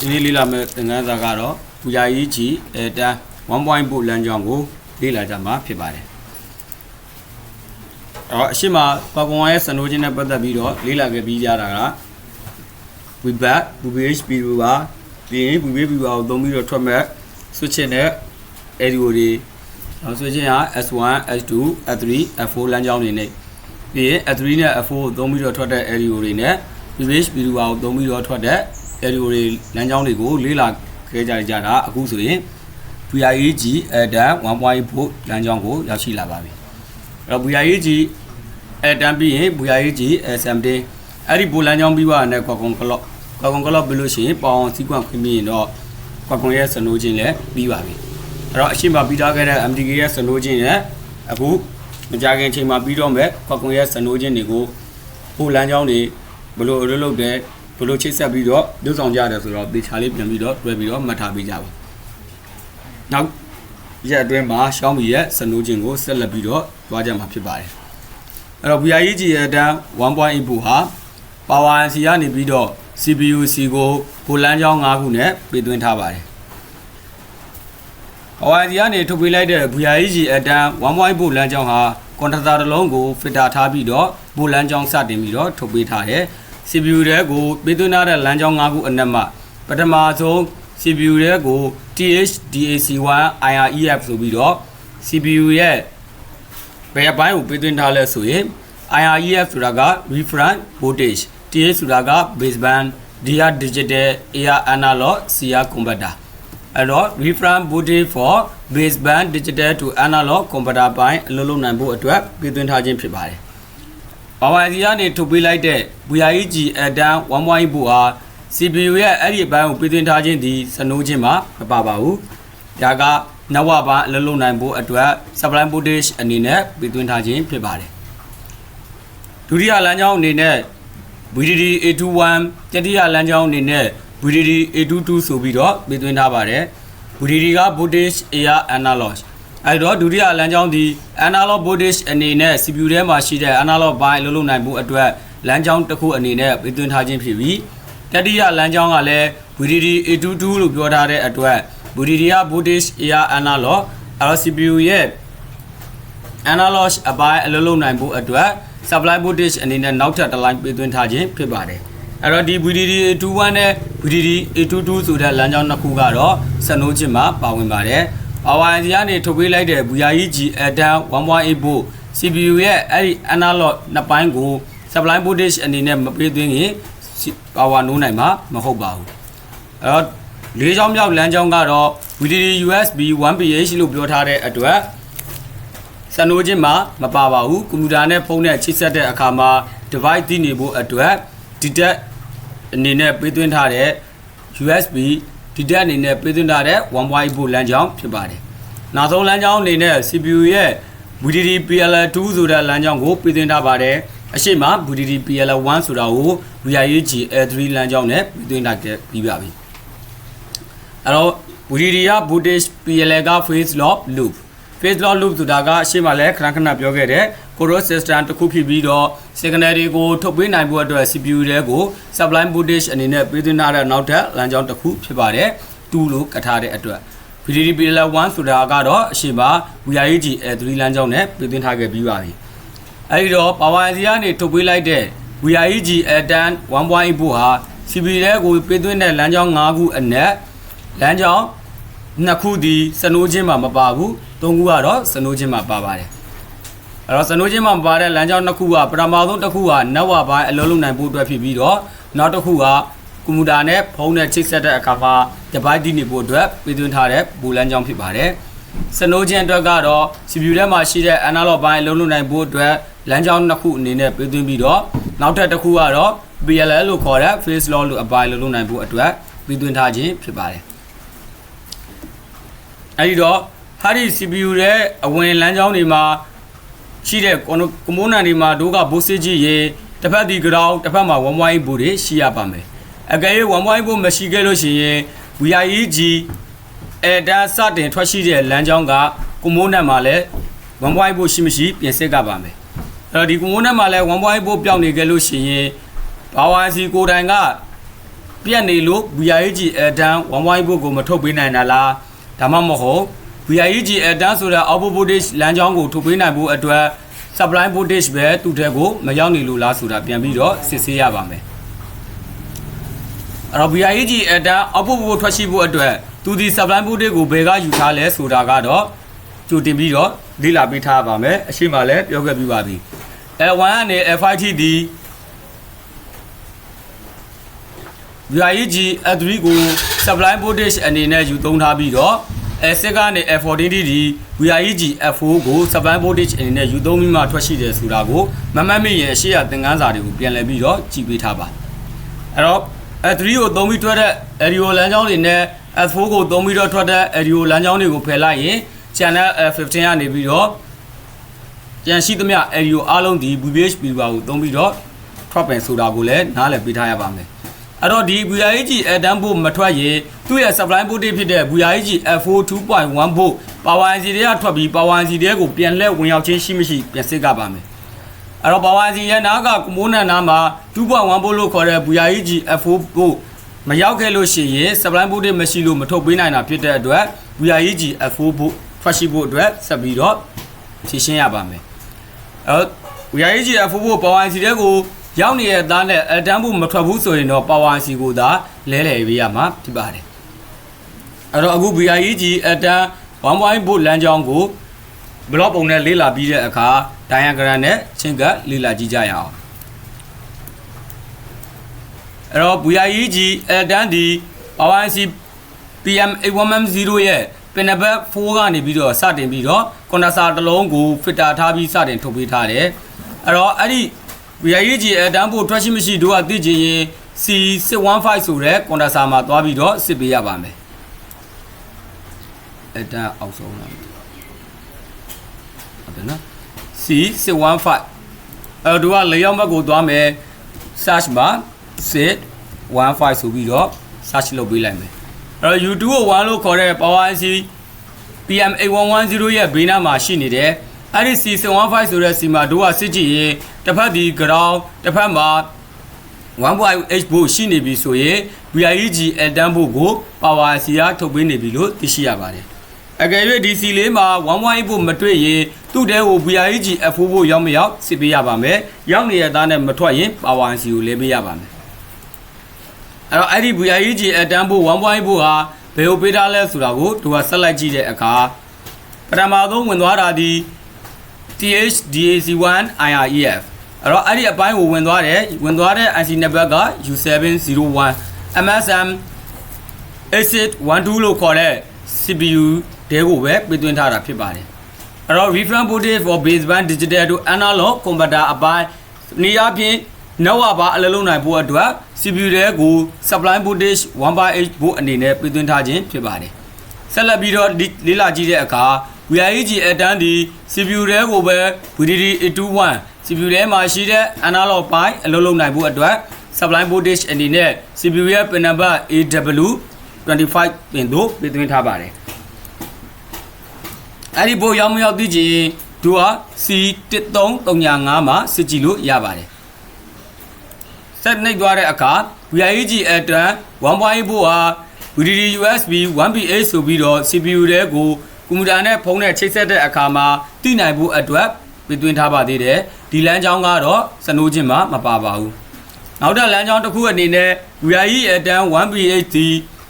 ဒီနေ့လေ့လာမယ့်သင်ခန်းစာကတော့ပူဇာကြီးကြီးအဲတန်း1.4လမ်းကြောင်းကိုလေ့လာကြမှာဖြစ်ပါတယ်အဲ့တော့အရှိမပါကွန်ရဲ့စနိုးချင်းနဲ့ပတ်သက်ပြီးတော့လေ့လာခဲ့ပြီးကြတာက we back VHP ပါဒီရင် VHP ပါကိုသုံးပြီးတော့ထွက်မဲ့ switch နဲ့ audio တွေနောက် switch က S1 S2 S3 F4 လမ်းကြောင်းတွေနဲ့ပြီးရင် S3 နဲ့ F4 ကိုသုံးပြီးတော့ထွက်တဲ့ audio တွေနဲ့ VHP ပါကိုသုံးပြီးတော့ထွက်တဲ့ audio တွေလမ်းကြောင်းတွေကိုလေ့လာခဲ့ကြကြတာအခုဆိုရင် VIAG Adam 1.4လမ်းကြောင်းကိုရောက်ရှိလာပါပြီအဲ့တော့ VIAG Adam ပြီးရင် VIAG SM10 အဲ့ဒီဘူလမ်းကြောင်းပြီးွားတဲ့ကွာကွန်ကလော့ကွာကွန်ကလော့ပြီးလို့ရှိရင်ပေါအောင်စီကွန့်ခွင့်ပြီးရင်တော့ကွာကွန်ရဲ့စနိုးချင်းလည်းပြီးပါပြီအဲ့တော့အရှိမပြီးသားခဲ့တဲ့ MTK ရဲ့စနိုးချင်းရဲ့အခုမကြခင်ချိန်မှာပြီးတော့မဲ့ကွာကွန်ရဲ့စနိုးချင်းတွေကိုဘူလမ်းကြောင်းတွေဘလို့အလုပ်လုပ်တယ် ဘလို့ချိတ်ဆက်ပြီးတော့လုပ်ဆောင်ကြတယ်ဆိုတော့သေချာလေးပြန်ပြီးတော့တွဲပြီးတော့မှတ်ထားပေးကြပါနောက်ရက်အတွင်းမှာရှောင်းမီရဲ့စနိုးချင်းကိုဆက်လက်ပြီးတော့တွားကြမှာဖြစ်ပါတယ်အဲ့တော့ VIG ရဲ့အတန်း1.8ဘူဟာ Power IC ကနေပြီးတော့ CPU C ကိုဘူလန်းချောင်း၅ခုနဲ့ပေးသွင်းထားပါတယ်။ Power IC ကနေထုတ်ပေးလိုက်တဲ့ VIG အတန်း1.8ဘူလန်းချောင်းဟာကွန်ထတာတစ်လုံးကို filter ထားပြီးတော့ဘူလန်းချောင်းစတင်ပြီးတော့ထုတ်ပေးထားတယ်။ CPU တဲ့ကိုပေးသွင်းထားတဲ့လမ်းချောင်း၅ခုအနက်မှာပထမဆုံး CPU တဲ့ကို THDAC1 IREF ဆိုပြီးတော့ CPU ရဲ့ဘယ်အပိုင်းကိုပေးသွင်းထားလဲဆိုရင် IREF ဆိုတာက reference voltage TH ဆိုတာက baseband DR digital AR analog CR converter အဲ့တော့ reference voltage for baseband digital to analog converter ပိုင်းအလုပ်လုပ်နိုင်ဖို့အတွက်ပေးသွင်းထားခြင်းဖြစ်ပါတယ်။ Power IC ကနေထုတ်ပေးလိုက်တဲ့ VIG Adam 1.8ဘူဟာ CPU ရဲ့အဲ့ဒီအပိုင်းကိုပေးသွင်းထားခြင်းဒီစနိုးခြင်းမှာမပါပါဘူး။ဒါကနဝဘာအလုပ်လုပ်နိုင်ဖို့အတွက် supply voltage အနေနဲ့ပေးသွင်းထားခြင်းဖြစ်ပါတယ်။ဒုတိယလမ်းကြောင်းအနေနဲ့ VDD A21 တတိယလမ်းကြောင်းအနေနဲ့ VDD A22 ဆိုပြီးတော့ပေးသွင်းထားပါတယ် VDD က voltage AR analog အဲ့တော့ဒုတိယလမ်းကြောင်းဒီ analog voltage အနေနဲ့ CPU ထဲမှာရှိတဲ့ analog ဘိုင်းအလုပ်လုပ်နိုင်မှုအတွက်လမ်းကြောင်းတစ်ခုအနေနဲ့ပေးသွင်းထားခြင်းဖြစ်ပြီးတတိယလမ်းကြောင်းကလည်း VDD A22 လို့ပြောထားတဲ့အတွက် VDD က voltage AR analog အဲ့တော့ CPU ရဲ့ analog အပိုင်းအလုပ်လုပ်နိုင်ဖို့အတွက် supply voltage အနေနဲ့နောက်ထပ်တစ် line ပေးသွင်းထားခြင်းဖြစ်ပါတယ်အဲ့တော့ဒီ VDD A21 နဲ့ VDD A22 ဆိုတဲ့လမ်းကြောင်းနှစ်ခုကတော့စနိုးချင်းမှာပါဝင်ပါတယ် Power IC ကနေထုတ်ပေးလိုက်တဲ့ VIG Adam 1.8 volt CPU ရဲ့အဲ့ဒီ analog နှစ်ပိုင်းကို supply voltage အနေနဲ့မပေးသွင်းရင် power နိုးနိုင်မှာမဟုတ်ပါဘူးအဲ့တော့လေးချောင်းမြောက်လမ်းကြောင်းကတော့ VDD USB 1pH လို့ပြောထားတဲ့အတွက်စနိုးချင်းမှာမပါပါဘူးကွန်ပျူတာနဲ့ဖုန်းနဲ့ချိတ်ဆက်တဲ့အခါမှာ device တည်နေဖို့အတွက်ဒီတက်အနေနဲ့ပေးသွင်းထားတဲ့ USB ဒီတက်အနေနဲ့ပေးသွင်းထားတဲ့1.8 volt လမ်းကြောင်းဖြစ်ပါတယ်။နောက်ဆုံးလမ်းကြောင်းအနေနဲ့ CPU ရဲ့ VDD PL2 ဆိုတဲ့လမ်းကြောင်းကိုပေးသွင်းထားပါတယ်။အရှိမ VDD PL1 ဆိုတာကို VIG L3 လမ်းကြောင်းနဲ့ပေးသွင်းထားခဲ့ပြီးပါပြီ။အဲ့တော့ VDD က voltage PL က phase lock loop phase lock loop ဆိုတာကအရှင်းမလဲခဏခဏပြောခဲ့တဲ့ control system တစ်ခုဖြစ်ပြီးတော့ signal တွေကိုထုတ်ပေးနိုင်ဖို့အတွက် CPU တွေကို supply voltage အနေနဲ့ပေးသွင်းထားတဲ့နောက်ထပ်လမ်းကြောင်းတစ်ခုဖြစ်ပါတယ်2လို့ကထားတဲ့အတွက် VDD-PL1 ဆိုတာကတော့အရှင်းပါ VIG L3 လမ်းကြောင်းနဲ့ပေးသွင်းထားခဲ့ပြီးပါပြီအဲဒီတော့ power IC ကနေထုတ်ပေးလိုက်တဲ့ VIG L10 1.8 volt ဟာ CPU တွေကိုပေးသွင်းတဲ့လမ်းကြောင်း5ခုအနက်လမ်းကြောင်းနှစ်ခုဒီစနိုးချင်းမှာမပါဘူးသုံးခုကတော့စနိုးချင်းမှာပါပါတယ် အဲ့တော့စနိုးချင်းမှာမပါတဲ့လမ်းကြောင်းနှစ်ခုကပထမဆုံးတစ်ခုကနက်ဝဘိုင်းအလုံးလုံးနိုင်ဖို့အတွက်ဖြစ်ပြီးတော့နောက်တစ်ခုကကွန်ပျူတာနဲ့ဖုန်းနဲ့ချိတ်ဆက်တဲ့အခါမှာ device တည်နေဖို့အတွက်ပေးသွင်းထားတဲ့ဘူလမ်းကြောင်းဖြစ်ပါတယ်စနိုးချင်းအတွက်ကတော့ CPU ထဲမှာရှိတဲ့ analog ဘိုင်းအလုံးလုံးနိုင်ဖို့အတွက်လမ်းကြောင်းနှစ်ခုအနေနဲ့ပေးသွင်းပြီးတော့နောက်ထပ်တစ်ခုကတော့ PLL လို့ခေါ်တဲ့ face lock လို့အပိုင်းလုံးလုံးနိုင်ဖို့အတွက်ပေးသွင်းထားခြင်းဖြစ်ပါတယ်အဲဒီတော့ဟာဒီ CPU ရဲ့အဝင်လမ်းကြောင်းတွေမှာ ရှိတဲ့ကွန်မိုနန်တွေမှာတို့ကဘိုးစစ်ကြီးရေတစ်ဖက်ဒီ ground တစ်ဖက်မှာ1.8ဘူတွေရှိရပါမယ်အကယ်၍1.8ဘူမရှိခဲ့လို့ရှိရင် VIEG အဲဒါစတင်ထွက်ရှိတဲ့လမ်းကြောင်းကကွန်မိုနန်မှာလည်း1.8ဘူရှိမရှိပြင်ဆင်ကပါမယ်အဲ့တော့ဒီကွန်မိုနန်မှာလည်း1.8ဘူပြောင်းနေခဲ့လို့ရှိရင်ဘာဝါစီကိုတိုင်ကပြက်နေလို့ VIG အတန်း1.1ဘုတ်ကိုမထုတ်ပေးနိုင်တာလားဒါမှမဟုတ် VIG အတန်းဆိုတဲ့ output voltage လမ်းကြောင်းကိုထုတ်ပေးနိုင်ဖို့အတွက် supply voltage ပဲသူ့တဲ့ကိုမရောက်နေလို့လားဆိုတာပြန်ပြီးတော့စစ်ဆေးရပါမယ်အဲ့တော့ VIG အတန်း output voltage ထွက်ရှိဖို့အတွက်သူဒီ supply voltage ကိုဘယ်ကယူထားလဲဆိုတာကတော့ကြိုတင်ပြီးတော့လေ့လာပေးထားပါမယ်အရှိမလည်းပြောခဲ့ပြီးပါပြီ L1 ကနေ L5 ထိဒီ VIG F3 ကို supply voltage အနေနဲ့ယူသုံးထားပြီးတော့ S6 ကနေ F14 ထိဒီ VIG F4 ကို supply voltage အနေနဲ့ယူသုံးပြီးမှထွက်ရှိတယ်ဆိုတာကိုမမှတ်မိရင်အရှိရသင်ခန်းစာတွေကိုပြန်လည်ပြီးတော့ကြည့်ပေးထားပါအဲ့တော့ F3 ကိုသုံးပြီးထွက်တဲ့ aerial လမ်းကြောင်းတွေနဲ့ F4 ကိုသုံးပြီးတော့ထွက်တဲ့ aerial လမ်းကြောင်းတွေကိုဖယ်လိုက်ရင် channel F15 ကနေပြီးတော့ကြံရှိသမျှ aerial အားလုံးဒီ VBHP ပါကိုသုံးပြီးတော့ထွက်ပင်ဆိုတာကိုလည်းနားလည်ပေးထားရပါမယ် အဲ့တော့ဒီ VIG အတန်းဖို့မထွက်ရင်သူ့ရဲ့ supply voltage ဖြစ်တဲ့ VIG F4 2.1 volt power IC တွေကထွက်ပြီး power IC တွေကိုပြန်လဲဝင်ရောက်ခြင်းရှိမရှိပြန်စစ်ကပါမယ်အဲ့တော့ power IC ရဲ့နားကကမိုးနံနားမှာ2.1 volt လို့ခေါ်တဲ့ VIG F4 volt မရောက်ခဲ့လို့ရှိရင် supply voltage မရှိလို့မထုတ်ပေးနိုင်တာဖြစ်တဲ့အတွက် VIG F4 volt ထွက်ရှိဖို့အတွက်ဆက်ပြီးတော့ဖြည့်ရှင်းရပါမယ်အဲ့တော့ VIG F4 volt power IC တွေကို ရောက်နေတဲ့သားနဲ့အတန်းဖို့မထွက်ဘူးဆိုရင်တော့ power IC ကိုသာလဲလှယ်ပေးရမှာဖြစ်ပါတယ်အဲ့တော့အခု VIG အတန်း1.1 volt လမ်းကြောင်းကိုဘလော့ပုံနဲ့လေးလာပြီးတဲ့အခါ diagram နဲ့ချင်းကပ်လေးလာကြည့်ကြရအောင်အဲ့တော့ VIG အတန်းဒီ power IC PM 81M0 ရဲ့ပင်နဘတ်4ကနေပြီးတော့စတင်ပြီးတော့ကွန်ဒဆာတစ်လုံးကိုဖစ်တာထားပြီးစတင်ထုတ်ပေးထားတယ်အဲ့တော့အဲ့ဒီ VIG အတန်းဖို့ထွက်ရှိမရှိတို့ကသိချင်ရင် C615 ဆိုတဲ့ကွန်ဒဆာမှာသွားပြီးတော့စစ်ပေးရပါမယ်အတန်းအောက်ဆုံးလားဟုတ်တယ်နော် C615 အဲ့တော့တို့ကလေရောက်ဘက်ကိုသွားမယ် search မှာ C15 ဆိုပြီးတော့ search လုပ်ပေးလိုက်မယ်အဲ့တော့ YouTube ကို1လို့ခေါ်တဲ့ Power IC PM8110 ရဲ့ဘေးနားမှာရှိနေတယ်အဲ့ဒီ C715 ဆိုတဲ့ C မှာတို့ကစစ်ကြည့်ရင် တစ်ဖက်ဒီ ground တစ်ဖက်မှာ1.8 volt ရှိနေပြီဆိုရင် VIG အတန်းဖို့ကို Power IC ကထုတ်ပေးနေပြီလို့သိရှိရပါတယ်အကယ်၍ DC လေးမှာ1.8 volt မတွေ့ရင်သူ့တဲကို VIG F4 volt ရောက်မရောက်စစ်ပေးရပါမယ်ရောက်နေတဲ့သားနဲ့မထွက်ရင် Power IC ကိုလဲပေးရပါမယ်အဲ့တော့အဲ့ဒီ VIG အတန်းဖို့1.8 volt ဟာဘယ်လိုပေးထားလဲဆိုတာကိုသူကဆက်လိုက်ကြည့်တဲ့အခါပထမဆုံးဝင်သွားတာဒီ THDAC1 IREF အဲ့တော့အဲ့ဒီအပိုင်းကိုဝင်သွားတယ်ဝင်သွားတဲ့ IC network က U701 MSM 8812လို့ခေါ်တဲ့ CPU တဲကိုပဲပေးသွင်းထားတာဖြစ်ပါတယ်အဲ့တော့ reference voltage for baseband digital to analog converter အပိုင်းနေရာဖြင့်နောက်ပါအလုံးလုံးနိုင်ဖို့အတွက် CPU တဲကို supply voltage 1/8 volt အနေနဲ့ပေးသွင်းထားခြင်းဖြစ်ပါတယ်ဆက်လက်ပြီးတော့လေးလာကြည့်တဲ့အခါ VIG အတန်းဒီ CPU တဲကိုပဲ VDD 821 CPU ထဲမှာရှိတဲ့ analog ပိုင်းအလုံးလုံးနိုင်ဖို့အတွက် supply voltage အနေနဲ့ CPU ရဲ့ pin number AW25 ပင်တို့ပေးသွင်းထားပါတယ်အဲ့ဒီဘို့ရောက်မရောက်သိချင်သူက C1335 မှာစစ်ကြည့်လို့ရပါတယ်ဆက်နှိပ်သွားတဲ့အခါ VIG အတန်း1.8ဘို့ဟာ VDD USB 1PH ဆိုပြီးတော့ CPU တဲကိုကွန်ပျူတာနဲ့ဖုန်းနဲ့ချိတ်ဆက်တဲ့အခါမှာသိနိုင်ဖို့အတွက် ပြသွင်းထားပါသေးတယ်ဒီလမ်းကြောင်းကတော့စနိုးချင်းမှာမပါပါဘူးနောက်ထပ်လမ်းကြောင်းတစ်ခုအနေနဲ့ VIE အတန်း 1PHD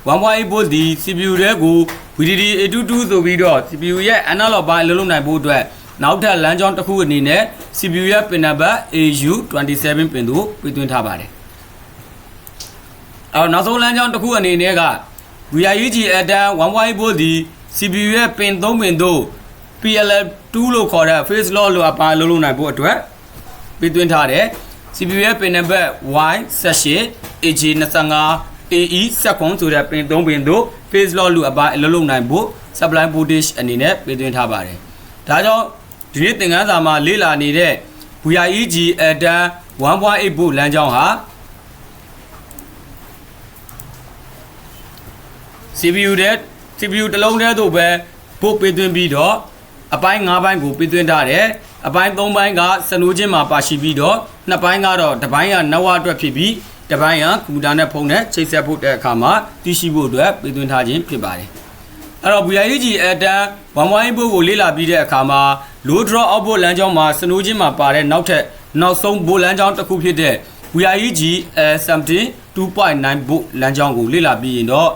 1.8 volt ဒီ CPU တဲကို VDD A22 ဆိုပြီးတော့ CPU ရဲ့ analog ပိုင်းလုံးလုံးနိုင်ဖို့အတွက်နောက်ထပ်လမ်းကြောင်းတစ်ခုအနေနဲ့ CPU ရဲ့ pin number AU27 ပင်တို့ပြသွင်းထားပါတယ်အော်နောက်ဆုံးလမ်းကြောင်းတစ်ခုအနေနဲ့က VIG အတန်း1.8 volt ဒီ CPU ရဲ့ pin 3 pin တို့ PLL2 လို့ခေါ်တဲ့ face lock လို့အပါလုံးလုံးနိုင်ဖို့အတွက်ပြသွင်းထားတယ် CPU ရဲ့ pin number Y78 AG25 AE 7ဆိုတဲ့ pin 3 pin တို့ face lock လို့အပါလုံးလုံးနိုင်ဖို့ supply voltage အနေနဲ့ပြသွင်းထားပါတယ်ဒါကြောင့်ဒီနေ့သင်ခန်းစာမှာလေ့လာနေတဲ့ VIG အတန်း1.8 volt လမ်းကြောင်းဟာ CPU တဲ့ CPU တစ်လုံးတည်းတို့ပဲပို့ပေးသွင်းပြီးတော့ အပိုင်း၅ပိုင်းကိုပေးသွင်းထားတယ်အပိုင်း၃ပိုင်းကစနိုးချင်းမှာပါရှိပြီးတော့နှစ်ပိုင်းကတော့တစ်ပိုင်းကနဝအတွက်ဖြစ်ပြီးတပိုင်းကကွန်ပျူတာနဲ့ဖုန်းနဲ့ချိတ်ဆက်ဖို့တဲ့အခါမှာသိရှိဖို့အတွက်ပေးသွင်းထားခြင်းဖြစ်ပါတယ်အဲ့တော့ VIG အတန်1.1ဘို့ကိုလေ့လာပြီးတဲ့အခါမှာ low draw output လမ်းကြောင်းမှာစနိုးချင်းမှာပါတဲ့နောက်ထပ်နောက်ဆုံးဘို့လမ်းကြောင်းတစ်ခုဖြစ်တဲ့ VIG A17 2.9ဘို့လမ်းကြောင်းကိုလေ့လာပြီးရင်တော့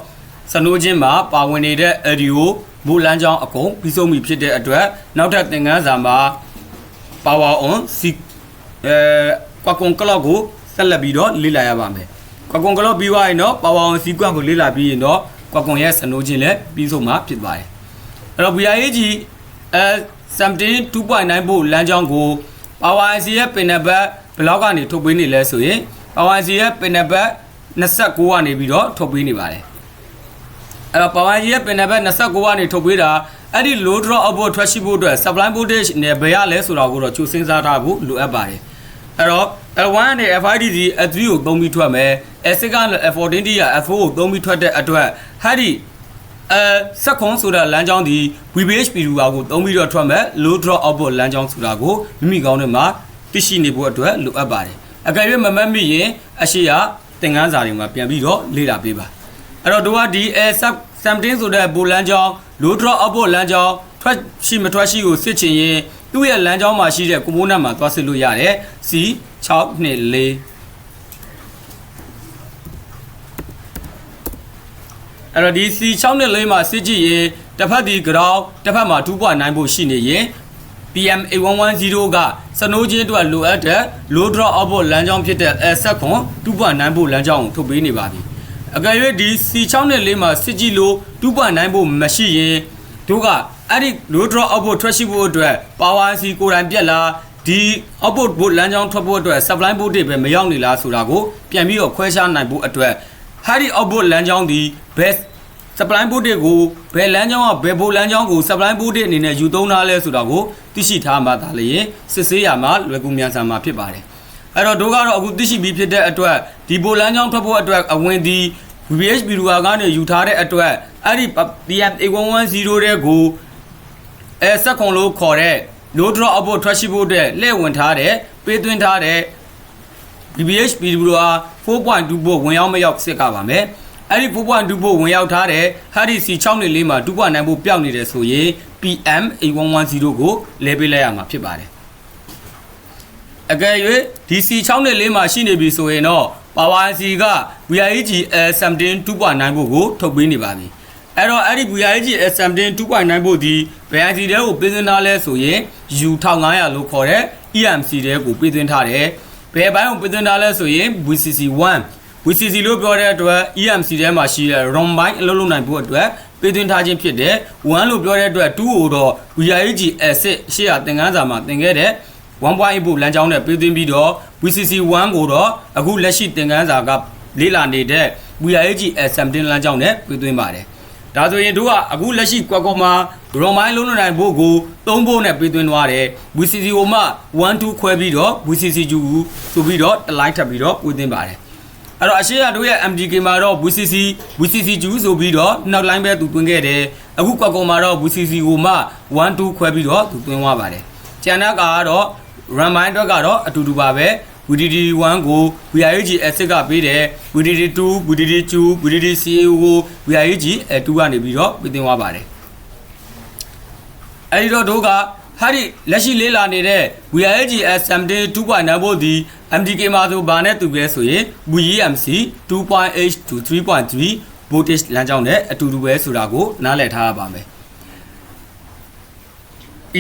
စနိုးချင်းမှာပါဝင်နေတဲ့ audio ဘို့လမ်းကြောင်းအကုန်ပြီးဆုံးပြီဖြစ်တဲ့အတွက်နောက်ထပ်သင်ခန်းစာမှာ power on စီအဲကွာကွန်ကလော့ကိုဆက်လက်ပြီးတော့လေ့လာရပါမယ်ကွာကွန်ကလော့ပြီးသွားရင်တော့ power on sequence ကိုလေ့လာပြီးရင်တော့ကွာကွန်ရဲ့စနိုးချင်းလည်းပြီးဆုံးမှာဖြစ်ပါတယ်အဲ့တော့ VIG အဲ17 2.9ဘို့လမ်းကြောင်းကို power IC ရဲ့ pin number ဘယ်လောက်ကနေထုတ်ပေးနေလဲဆိုရင် power IC ရဲ့ pin number 29ကနေပြီးတော့ထုတ်ပေးနေပါတယ် အဲ့တော့ power IC ရဲ့ pin number 29ကနေထုတ်ပေးတာအဲ့ဒီ low draw output ထွက်ရှိဖို့အတွက် supply voltage နဲ့ဘယ်ရလဲဆိုတာကိုတော့ချိုးစင်းစားထားဖို့လိုအပ်ပါတယ်အဲ့တော့ L1 နဲ့ FIDC F3 ကိုသုံးပြီးထွက်မယ် S6 က F14 က F4 ကိုသုံးပြီးထွက်တဲ့အတွက်ဟာဒီအဲစက်ခွန်ဆိုတဲ့လမ်းကြောင်းဒီ VBHP ရူပါကိုသုံးပြီးတော့ထွက်မယ် low draw output လမ်းကြောင်းဆိုတာကိုမိမိကောင်းထဲမှာသိရှိနေဖို့အတွက်လိုအပ်ပါတယ်အကယ်၍မမတ်မိရင်အရှိရသင်ခန်းစာတွေမှာပြန်ပြီးတော့လေ့လာပေးပါ အဲ့တော့တို့ကဒီ A sub 17ဆိုတဲ့ဘူလမ်းကြောင်း low draw output လမ်းကြောင်းထွက်ရှိမထွက်ရှိကိုစစ်ချင်ရင်သူ့ရဲ့လမ်းကြောင်းမှာရှိတဲ့ component မှာသွားစစ်လို့ရတယ် C 6နှစ်4အဲ့တော့ဒီ C6 နဲ့လေးမှာစစ်ကြည့်ရင်တစ်ဖက်ဒီ ground တစ်ဖက်မှာ2.9ဖို့ရှိနေရင် PM 8110ကစနိုးချင်းအတွက်လိုအပ်တဲ့ low draw output လမ်းကြောင်းဖြစ်တဲ့ S7 2.9ဖို့လမ်းကြောင်းကိုထုတ်ပေးနေပါပြီ အကယ်၍ဒီ C6 နဲ့လေးမှာစစ်ကြည့်လို့2.9ဖို့မရှိရင်တို့ကအဲ့ဒီ low draw output ထွက်ရှိဖို့အတွက် power IC ကိုယ်တိုင်ပြက်လာဒီ output ဘို့လမ်းကြောင်းထွက်ဖို့အတွက် supply ဘို့တွေပဲမရောက်နေလားဆိုတာကိုပြန်ပြီးတော့ခွဲခြားနိုင်ဖို့အတွက်ဟာဒီ output လမ်းကြောင်းဒီ best supply boot တွေကိုဘယ်လမ်းကြောင်းကဘယ်ဘိုလမ်းကြောင်းကို supply boot တွေအနေနဲ့ယူသုံးထားလဲဆိုတာကိုသိရှိထားမှသာလျှင်စစ်ဆေးရမှာလွယ်ကူမြန်ဆန်မှာဖြစ်ပါတယ် အဲ့တော့တို့ကတော့အခုသိရှိပြီးဖြစ်တဲ့အတွက်ဒီဘိုလမ်းကြောင်းထွက်ဖို့အတွက်အဝင်ဒီ VHB ရူဟာကနေယူထားတဲ့အတွက်အဲ့ဒီ PM 8110 တဲ့ကိုအဲစက်ခွန်လို့ခေါ်တဲ့ low draw output ထွက်ရှိဖို့အတွက်လှည့်ဝင်ထားတဲ့ပေးသွင်းထားတဲ့ BBH ပြည်သူတို့ဟာ4.2ဘို့ဝင်ရောက်မရောက်စစ်ကပါမယ်အဲ့ဒီ4.2ဘို့ဝင်ရောက်ထားတဲ့ HDC 6နေလေးမှာ2.9ဘို့ပျောက်နေတယ်ဆိုရင် PM 8110 ကိုလဲပေးလိုက်ရမှာဖြစ်ပါတယ် အကယ်၍ DC 6နေလေးမှာရှိနေပြီဆိုရင်တော့ Power IC က VIG S17 2.9ဘို့ကိုထုတ်ပေးနေပါပြီအဲ့တော့အဲ့ဒီ VIG S17 2.9ဘို့ဒီဘယ် IC တဲကိုပေးသွင်းထားလဲဆိုရင် U1500 လို့ခေါ်တဲ့ EMC တဲကိုပေးသွင်းထားတယ်ဘယ်ဘိုင်းကိုပေးသွင်းထားလဲဆိုရင် VCC 1 VCC လို့ပြောတဲ့အတွက် EMC ထဲမှာရှိတဲ့ ROM ဘိုင်းအလုပ်လုပ်နိုင်ဖို့အတွက်ပေးသွင်းထားခြင်းဖြစ်တယ်1လို့ပြောတဲ့အတွက်2ကိုတော့ VIG S6 ရှေ့ရသင်ခန်းစာမှာသင်ခဲ့တဲ့ 1.8ဘို့လမ်းကြောင်းနဲ့ပေးသွင်းပြီးတော့ VCC 1ကိုတော့အခုလက်ရှိသင်ခန်းစာကလေးလာနေတဲ့ VIG S17 လမ်းကြောင်းနဲ့ပေးသွင်းပါတယ်ဒါဆိုရင်တို့ကအခုလက်ရှိကွက်ကောမှာ ROM ဘိုင်းလုံးနိုင်ဖို့ကို3ဘို့နဲ့ပေးသွင်းသွားတယ် VCC ကိုမှ1 2ခွဲပြီးတော့ VCC 2ဆိုပြီးတော့တစ်လိုက်ထပ်ပြီးတော့ပေးသွင်းပါတယ်အဲ့တော့အရှိရတို့ရဲ့ MDK မှာတော့ VCC VCC 2ဆိုပြီးတော့နောက်လိုင်းပဲသူသွင်းခဲ့တယ်အခုကွက်ကောမှာတော့ VCC ကိုမှ1 2ခွဲပြီးတော့သူသွင်းသွားပါတယ်ကျန်တဲ့ကတော့ run mind အတွက်ကတော့အတူတူပါပဲ VDD 1 ကို VIG S6 ကပေးတယ် VDD 2 VDD 2 VDD CA ကို VIG A2 ကနေပြီးတော့ပြင်သင်သွားပါတယ်အဲဒီတော့တို့ကဟာဒီလက်ရှိလေးလာနေတဲ့ VIG S17 2.9ဘို့ဒီ MDK မှာဆိုဘာနဲ့တူပဲဆိုရင် VEMC 2.8 to 3.3 voltage လမ်းကြောင်းနဲ့အတူတူပဲဆိုတာကိုနားလည်ထားရပါမယ်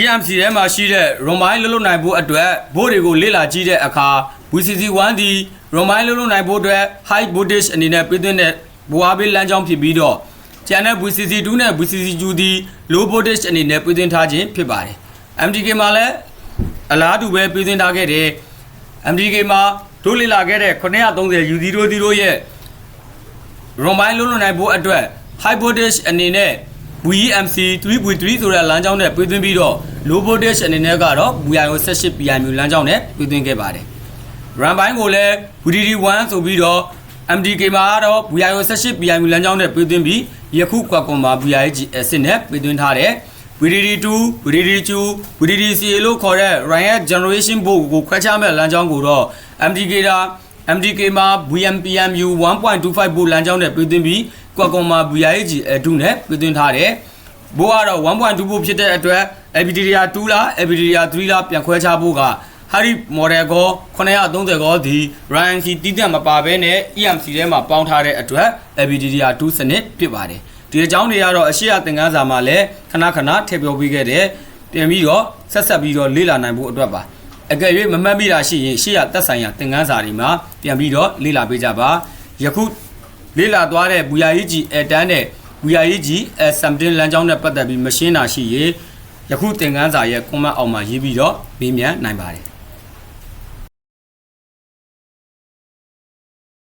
EMC ထဲမှာရှိတဲ့ Romine လွတ်လွတ်နိုင်ဖို့အတွက်ဘို့တွေကိုလေ့လာကြည့်တဲ့အခါ VCC1 ဒီ Romine လွတ်လွတ်နိုင်ဖို့အတွက် high voltage အနေနဲ့ပြည့်သွင်းတဲ့ဘဝပေးလမ်းကြောင်းဖြစ်ပြီးတော့ကျန်တဲ့ VCC2 နဲ့ VCC2 ဒီ low voltage အနေနဲ့ပြည့်သွင်းထားခြင်းဖြစ်ပါတယ် MDK မှာလည်းအလားတူပဲပြည့်သွင်းထားခဲ့တယ် MDK မှာတို့လေ့လာခဲ့တဲ့930 U00 ရဲ့ Romine လွတ်လွတ်နိုင်ဖို့အတွက် high voltage အနေနဲ့ VEMC 3.3ဆိုတဲ့လမ်းကြောင်းနဲ့ပြည်သွင်းပြီးတော့ low voltage အနေနဲ့ကတော့ VIO 18 PIMU လမ်းကြောင်းနဲ့ပြည်သွင်းခဲ့ပါတယ်။ run ပိုင်းကိုလည်း VDD1 ဆိုပြီးတော့ MDK မှာကတော့ VIO 18 PIMU လမ်းကြောင်းနဲ့ပြည်သွင်းပြီးယခုကွက်ကွန်မှာ VIG acid နဲ့ပြည်သွင်းထားတယ်။ VDD2 VDD2 VDDCA လို့ခေါ်တဲ့ Riot Generation Board ကိုခွဲခြားမဲ့လမ်းကြောင်းကိုတော့ MDK ဒါ MDK မှာ VMPMU 1.25ဘူလမ်းကြောင်းနဲ့ပြည်သွင်းပြီး ကွက်ကွန်မှာ VIG အဒုနဲ့ပြည်သွင်းထားတယ်ဘိုးကတော့1.2ဘူဖြစ်တဲ့အတွက် Epididia 2လား Epididia 3လားပြန်ခွဲခြားဖို့က Harry Model ကို930ကိုဒီ Ryan C တီးတက်မပါဘဲနဲ့ EMC ထဲမှာပေါင်းထားတဲ့အတွက် Epididia 2စနစ်ဖြစ်ပါတယ်ဒီအကြောင်းတွေကတော့အရှိရသင်ခန်းစာမှာလည်းခဏခဏထည့်ပြောပေးခဲ့တယ်ပြန်ပြီးတော့ဆက်ဆက်ပြီးတော့လေ့လာနိုင်ဖို့အတွက်ပါအကယ်၍မမှတ်မိတာရှိရင်ရှေ့ရသက်ဆိုင်ရာသင်ခန်းစာတွေမှာပြန်ပြီးတော့လေ့လာပေးကြပါယခု လေ့လာသွားတဲ့ဘူယာကြီးကြီးအတန်းနဲ့ဘူယာကြီးကြီးအဆမ်တင်လမ်းကြောင်းနဲ့ပတ်သက်ပြီးမရှင်းတာရှိရင်ယခုသင်ခန်းစာရဲ့ comment အောက်မှာရေးပြီးတော့မေးမြန်းနိုင်ပါတယ်